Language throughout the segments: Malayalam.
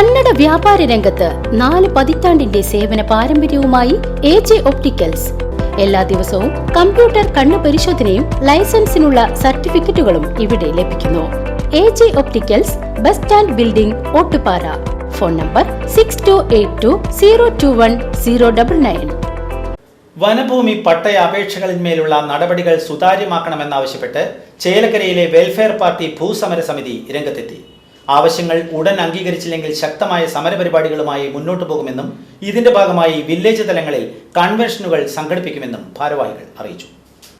കന്നഡ വ്യാപാര രംഗത്ത് നാല് പതിറ്റാണ്ടിന്റെ സേവന പാരമ്പര്യവുമായി എ ജെ ഒപ്റ്റിക്കൽസ്. എല്ലാ ദിവസവും കമ്പ്യൂട്ടർ കണ്ണു പരിശോധനയും ലൈസൻസിനുള്ള സർട്ടിഫിക്കറ്റുകളും ഇവിടെ ലഭിക്കുന്നു. A J opticals bus stand building Ottupara. Phone number six two eight two zero two one zero double nine വനഭൂമി പട്ടയ അപേക്ഷകളിന്മേലുള്ള നടപടികൾ സുതാര്യമാക്കണമെന്നാവശ്യപ്പെട്ട് ചേലക്കരയിലെ വെൽഫെയർ പാർട്ടി ഭൂസമര സമിതി രംഗത്തെത്തി. ആവശ്യങ്ങൾ ഉടൻ അംഗീകരിച്ചില്ലെങ്കിൽ ശക്തമായ സമരപരിപാടികളുമായി മുന്നോട്ടു പോകുമെന്നും ഇതിന്റെ ഭാഗമായി വില്ലേജ് തലങ്ങളിൽ കൺവെൻഷനുകൾ സംഘടിപ്പിക്കുമെന്നും ഭാരവാഹികൾ അറിയിച്ചു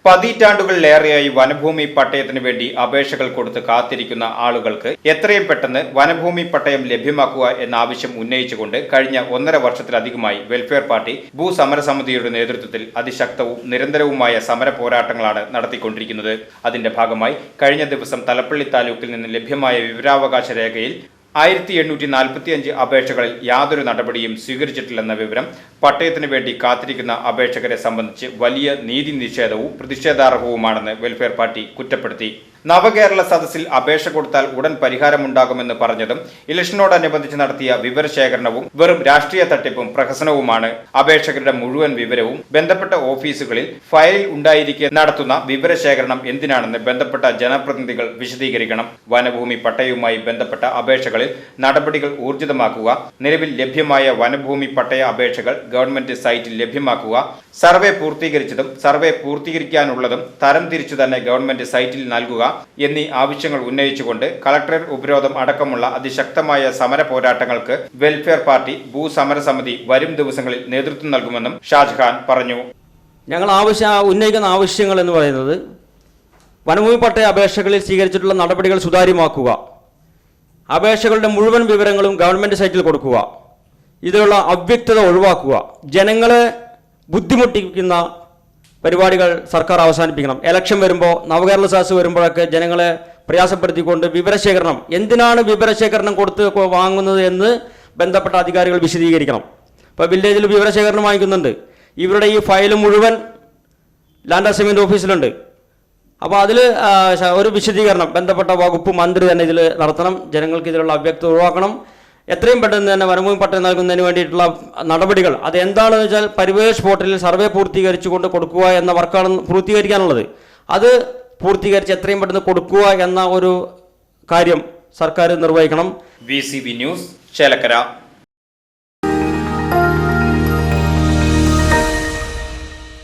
പതിറ്റാണ്ടുകളിലേറെയായി വനഭൂമി പട്ടയത്തിന് വേണ്ടി അപേക്ഷകൾ കൊടുത്ത് കാത്തിരിക്കുന്ന ആളുകൾക്ക് എത്രയും പെട്ടെന്ന് വനഭൂമി പട്ടയം ലഭ്യമാക്കുക എന്ന ആവശ്യം ഉന്നയിച്ചുകൊണ്ട് കഴിഞ്ഞ ഒന്നര വർഷത്തിലധികമായി വെൽഫെയർ പാർട്ടി ഭൂസമരസമിതിയുടെ നേതൃത്വത്തിൽ അതിശക്തവും നിരന്തരവുമായ സമര പോരാട്ടങ്ങളാണ് നടത്തിക്കൊണ്ടിരിക്കുന്നത്. അതിന്റെ ഭാഗമായി കഴിഞ്ഞ ദിവസം തലപ്പള്ളി താലൂക്കിൽ നിന്ന് ലഭ്യമായ വിവരാവകാശ രേഖയിൽ ആയിരത്തി എണ്ണൂറ്റി നാൽപ്പത്തി അഞ്ച് അപേക്ഷകളിൽ യാതൊരു നടപടിയും സ്വീകരിച്ചിട്ടില്ലെന്ന വിവരം പട്ടയത്തിന് വേണ്ടി കാത്തിരിക്കുന്ന അപേക്ഷകരെ സംബന്ധിച്ച് വലിയ നീതി നിഷേധവും പ്രതിഷേധാർഹവുമാണെന്ന് വെൽഫെയർ പാർട്ടി കുറ്റപ്പെടുത്തി. നവകേരള സദസ്സിൽ അപേക്ഷ കൊടുത്താൽ ഉടൻ പരിഹാരമുണ്ടാകുമെന്ന് പറഞ്ഞതും ഇലക്ഷനോടനുബന്ധിച്ച് നടത്തിയ വിവരശേഖരണവും വെറും രാഷ്ട്രീയ തട്ടിപ്പും പ്രഹസനവുമാണ്. അപേക്ഷകരുടെ മുഴുവൻ വിവരവും ബന്ധപ്പെട്ട ഓഫീസുകളിൽ ഫയലിൽ ഉണ്ടായിരിക്കെ നടത്തുന്ന വിവരശേഖരണം എന്തിനാണെന്ന് ബന്ധപ്പെട്ട ജനപ്രതിനിധികൾ വിശദീകരിക്കണം. വനഭൂമി പട്ടയവുമായി ബന്ധപ്പെട്ട അപേക്ഷകളിൽ നടപടികൾ ഊർജിതമാക്കുക. നിലവിൽ ലഭ്യമായ വനഭൂമി പട്ടയ അപേക്ഷകൾ ഗവൺമെന്റ് സൈറ്റിൽ ലഭ്യമാക്കുക. സർവേ പൂർത്തീകരിച്ചതും സർവേ പൂർത്തീകരിക്കാനുള്ളതും തരം തിരിച്ചു തന്നെ ഗവൺമെന്റ് സൈറ്റിൽ നൽകുക. എന്നീ ആവശ്യങ്ങൾ ഉന്നയിച്ചുകൊണ്ട് കളക്ടറേറ്റ് ഉപരോധം അടക്കമുള്ള അതിശക്തമായ സമര പോരാട്ടങ്ങൾക്ക് വെൽഫെയർ പാർട്ടി ഭൂസമരസമിതി വരും ദിവസങ്ങളിൽ നേതൃത്വം നൽകുമെന്നും ഷാജഹാൻ പറഞ്ഞു. ഞങ്ങൾ ആവശ്യ ഉന്നയിക്കുന്ന ആവശ്യങ്ങൾ എന്ന് പറയുന്നത് വനഭൂമി പട്ടയ അപേക്ഷകളിൽ സ്വീകരിച്ചിട്ടുള്ള നടപടികൾ സുതാര്യമാക്കുക. അപേക്ഷകളുടെ മുഴുവൻ വിവരങ്ങളും ഗവൺമെന്റ് സൈറ്റിൽ കൊടുക്കുക. ഇതിലുള്ള അവ്യക്തത ഒഴിവാക്കുക. ജനങ്ങളെ ബുദ്ധിമുട്ടിക്കുന്ന പരിപാടികൾ സർക്കാർ അവസാനിപ്പിക്കണം. എലക്ഷൻ വരുമ്പോൾ നവകേരള സദസ് വരുമ്പോഴൊക്കെ ജനങ്ങളെ പ്രയാസപ്പെടുത്തിക്കൊണ്ട് വിവരശേഖരണം എന്തിനാണ് വിവരശേഖരണം കൊടുത്ത് വാങ്ങുന്നത് എന്ന് ബന്ധപ്പെട്ട അധികാരികൾ വിശദീകരിക്കണം. ഇപ്പോൾ വില്ലേജിൽ വിവരശേഖരണം വാങ്ങിക്കുന്നുണ്ട്. ഇവരുടെ ഈ ഫയൽ മുഴുവൻ ലാൻഡ് അസൈൻമെന്റ് ഓഫീസിലുണ്ട്. അപ്പോൾ അതിൽ ഒരു വിശദീകരണം ബന്ധപ്പെട്ട വകുപ്പ് മന്ത്രി തന്നെ ഇതിൽ നടത്തണം. ജനങ്ങൾക്ക് ഇതിലുള്ള അവ്യക്തത ഒഴിവാക്കണം. എത്രയും പെട്ടെന്ന് തന്നെ വനഭൂമി പട്ടയം നൽകുന്നതിന് വേണ്ടിയിട്ടുള്ള നടപടികൾ. അത് എന്താണെന്ന് വെച്ചാൽ പരിവേഷ് പോർട്ടലിൽ സർവേ പൂർത്തീകരിച്ചുകൊണ്ട് കൊടുക്കുക എന്ന വർക്കാണ് പൂർത്തീകരിക്കാനുള്ളത്. അത് പൂർത്തീകരിച്ച് എത്രയും പെട്ടെന്ന് കൊടുക്കുക എന്ന ഒരു കാര്യം സർക്കാർ നിർവഹിക്കണം. V news Chelakkara.